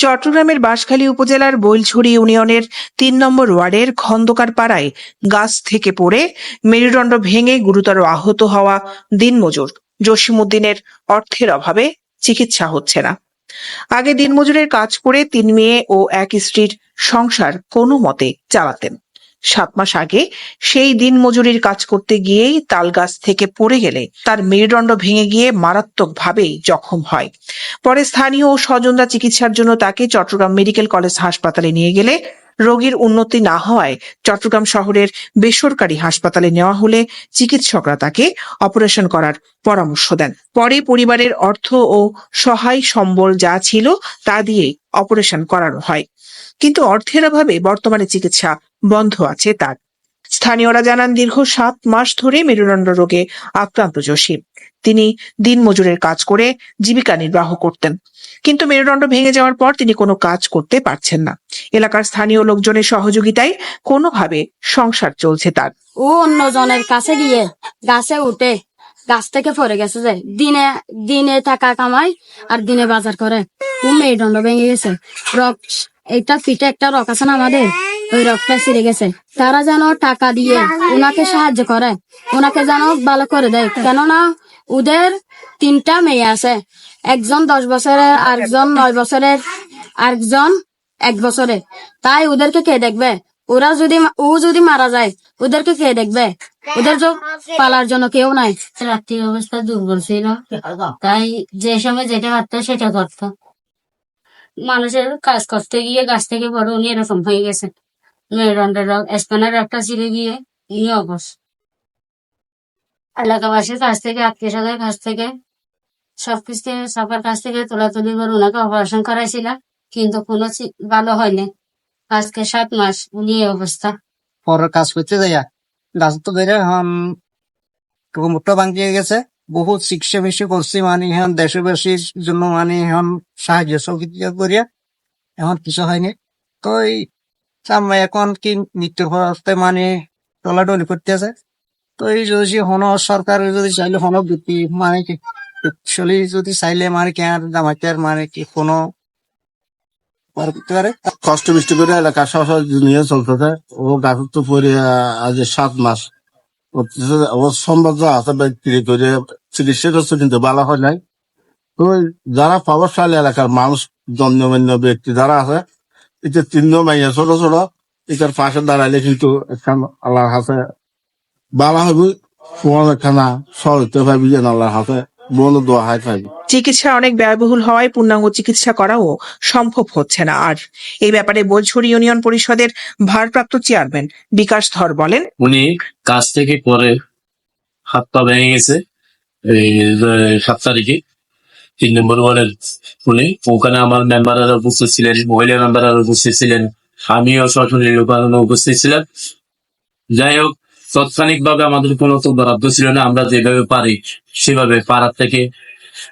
চট্টগ্রামের বাঁশখালী উপজেলার বৈলছড়ি ইউনিয়নের তিন নম্বর ওয়ার্ডের খন্দকার পাড়ায় গাছ থেকে পড়ে মেরুদণ্ড ভেঙে গুরুতর আহত হওয়া দিনমজুর। জসিমুদ্দিনের অর্থের অভাবে চিকিৎসা হচ্ছে না। আগে দিনমজুরের কাজ করে তিন মেয়ে ও এক স্ত্রীর সংসার কোনো মতে চালাতেন। সাত মাস আগে, সেই দিন মজুরির কাজ করতে গিয়েই তাল গাছ থেকে পড়ে গেলে তার মেরুদণ্ড ভেঙে গিয়ে মারাত্মকভাবেই জখম হয়। পরে স্থানীয় ও স্বজনরা চিকিৎসার জন্য তাকে চট্টগ্রাম মেডিকেল কলেজ হাসপাতালে নিয়ে গেলে রোগীর উন্নতি না হওয়ায় চট্টগ্রাম শহরের বেসরকারি হাসপাতালে নেওয়া হলে চিকিৎসকরা তাকে অপারেশন করার পরামর্শ দেন। পরে পরিবারের অর্থ ও সহায় সম্বল যা ছিল তা দিয়ে অপারেশন করানো হয়। কিন্তু অর্থের অভাবে বর্তমানে চিকিৎসা বন্ধ আছে তার। স্থানীয়রা জানান, দীর্ঘ সাত মাস ধরে মেরুদণ্ড রোগে আক্রান্ত জসিম। তিনি দিনমজুরের কাজ করে জীবিকা নির্বাহ করতেন। কিন্তু মেরুদণ্ড ভেঙে যাওয়ার পর তিনি কোনো কাজ করতে পারছেন না। এলাকার স্থানীয় লোকজনের সহযোগিতায় কোনোভাবে সংসার চলছে তার। ও অন্য জনের কাছে গিয়ে গাছে উঠে গাছ থেকে পড়ে গেছে যে, দিনে দিনে টাকা কামায় আর দিনে বাজার করে। ও ভেঙে গেছে। রক এটা পিঠে একটা রক আছে না আমাদের? ওই রকটা ছিঁড়ে গেছে। তারা যেন টাকা দিয়ে ওনাকে সাহায্য করে, ওনাকে যেন ভালো করে দেয়। কেননা ওদের তিনটা মেয়ে আছে। একজন দশ বছরের, আরেকজন নয় বছরের, আরেকজন এক বছরে। তাই ওদেরকে কে দেখবে? ওরা যদি ও যদি মারা যায়, ওদেরকে কে দেখবে? ওদের তো পালার জন্য কেউ নাই। আর্থিক অবস্থা দুর্বল ছিল। তাই যে সময় যেটা পারতো সেটা করতো। মানুষের কাজ করতে গিয়ে গাছ থেকে বড় উনি এরকম হয়ে গেছে। মেরুদণ্ডের রোগ স্পেনের একটা ছিঁড়ে গিয়ে উনি অবস এলাকাবাসীর কাছ থেকে, আত্মীয় স্বজনের কাছ থেকে সবকিছু সবার কাছ থেকে তোলাতুলি করে ওনাকে অপারেশন করাইছিলাম কিন্তু কোনো ভালো হয়নি। আজকে সাত মাস এই অবস্থা। পরের কাজ করতে যাইয়া ভাঙিয়ে গেছে। বহুত করছি মানে এখন দেশবাসীর জন্য মানে এখন সাহায্য সহযোগিতা করিয়া এখন কিছু হয়নি। তো এই এখন কি মৃত্যুর মানে টলাটলি তো এই যদি হন সরকার যদি চাইলে হন বৃত্তি মানে কি যদি চাইলে মানে কি আর মানে কি কোনো পারে কষ্ট বৃষ্টি করে এলাকা সব সব নিয়ে চলতেছে। ও গাছের তো পরে আজ সাত মাস। ও সম্ভব আছে ব্যক্তি করে চিকিৎসা করছে কিন্তু ভালো হয় নাই। তো যারা প্রভাবশালী এলাকার মানুষ গণ্যমান্য ব্যক্তি যারা আছে এটা তিন মাইয়া ছোট ছোট, এটার পাশে দাঁড়াইলে কিন্তু একখান আল্লাহর হাতে ভালো হবে কোন একখানা সহজতে পারবি যেন আল্লাহর হাতে। বন্ধ দোয়া হয় পাইবি চিকিৎসা অনেক ব্যয়বহুল হওয়ায় পূর্ণাঙ্গ চিকিৎসা করাও সম্ভব হচ্ছে না। আর এই ব্যাপারে বোলছড়ি ইউনিয়ন পরিষদের ভারপ্রাপ্ত চেয়ারম্যান বিকাশ ধর বলেন উনি কাজ থেকে পরে হাত পা ভেঙে গেছে এই সাত তারিখে। তিন নম্বর ওয়ার্ডের উনি। ওখানে আমার মেম্বাররা উপস্থিত ছিলেন মহিলা মেম্বাররা উপস্থিত ছিলেন। আমিও ওখানে উপস্থিত ছিলাম। যাই হোক তাৎক্ষণিক ভাবে আমাদের কোনো তো বরাদ্দ ছিল না, আমরা যেভাবে পারি সেভাবে পাড়ার থেকে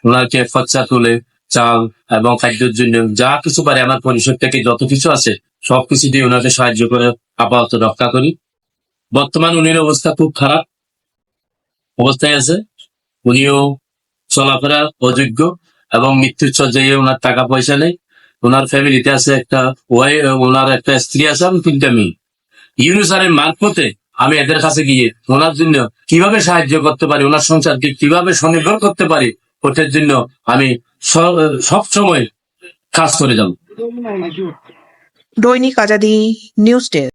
ওনাকে খরচা তুলে, চাল এবং খাদ্যের জন্য যা কিছু পারে, আমার পরিষদ থেকে যত কিছু আছে সবকিছু দিয়ে ওনাকে সাহায্য করে আপাতত রক্ষা করি। বর্তমান উনির অবস্থা খুব খারাপ অবস্থায় আছে। উনিও চলাফেরা অযোগ্য এবং মৃত্যুর সজ্জায় ওনার টাকা পয়সা নেই। ওনার ফ্যামিলিতে আছে একটা ওয়াই, ওনার একটা স্ত্রী আছে এবং তিনটা মেয়ে। ইউনুসারের মারফতে আমি এদের কাছে গিয়ে ওনার জন্য কীভাবে সাহায্য করতে পারি, ওনার সংসারকে কীভাবে স্বনির্ভর করতে পারি ওটার জন্য আমি সব সময় কাজ করে যাব। দৈনিক আজাদি নিউজ ডেস্ক।